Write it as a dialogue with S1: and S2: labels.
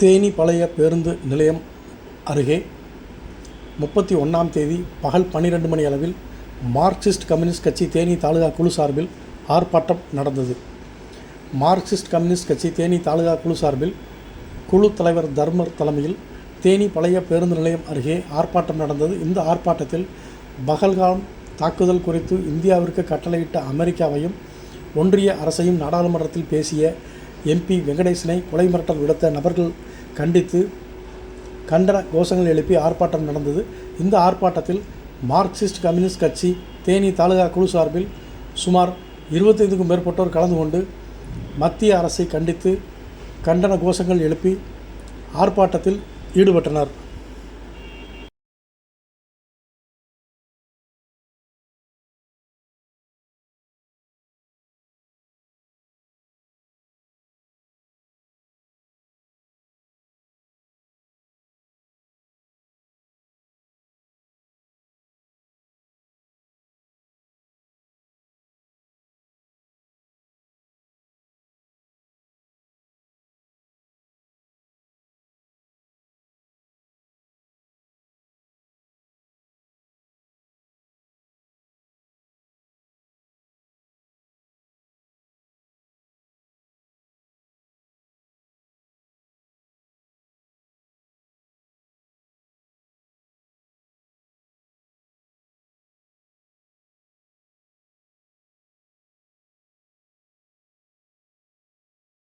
S1: தேனி பழைய பேருந்து நிலையம் அருகே முப்பத்தி ஒன்றாம் தேதி பகல் பன்னிரெண்டு மணி அளவில் மார்க்சிஸ்ட் கம்யூனிஸ்ட் கட்சி தேனி தாலுகா குழு சார்பில் ஆர்ப்பாட்டம் நடந்தது. மார்க்சிஸ்ட் கம்யூனிஸ்ட் கட்சி தேனி தாலுகா குழு சார்பில் குழு தலைவர் தர்மர் தலைமையில் தேனி பழைய பேருந்து நிலையம் அருகே ஆர்ப்பாட்டம் நடந்தது. இந்த ஆர்ப்பாட்டத்தில் பகல்காம் தாக்குதல் குறித்து இந்தியாவிற்கு கட்டளையிட்ட அமெரிக்காவையும் ஒன்றிய அரசையும் நாடாளுமன்றத்தில் பேசிய எம்பி வெங்கடேசனை கொலை மிரட்டல் விடுத்த நபர்கள் கண்டித்து கண்டன கோஷங்கள் எழுப்பி ஆர்ப்பாட்டம் நடந்தது. இந்த ஆர்ப்பாட்டத்தில் மார்க்சிஸ்ட் கம்யூனிஸ்ட் கட்சி தேனி தாலுகா குழு சார்பில் சுமார் இருபத்தைந்துக்கும் மேற்பட்டோர் கலந்து கொண்டு மத்திய அரசை கண்டித்து கண்டன கோஷங்கள் எழுப்பி ஆர்ப்பாட்டத்தில் ஈடுபட்டனர்.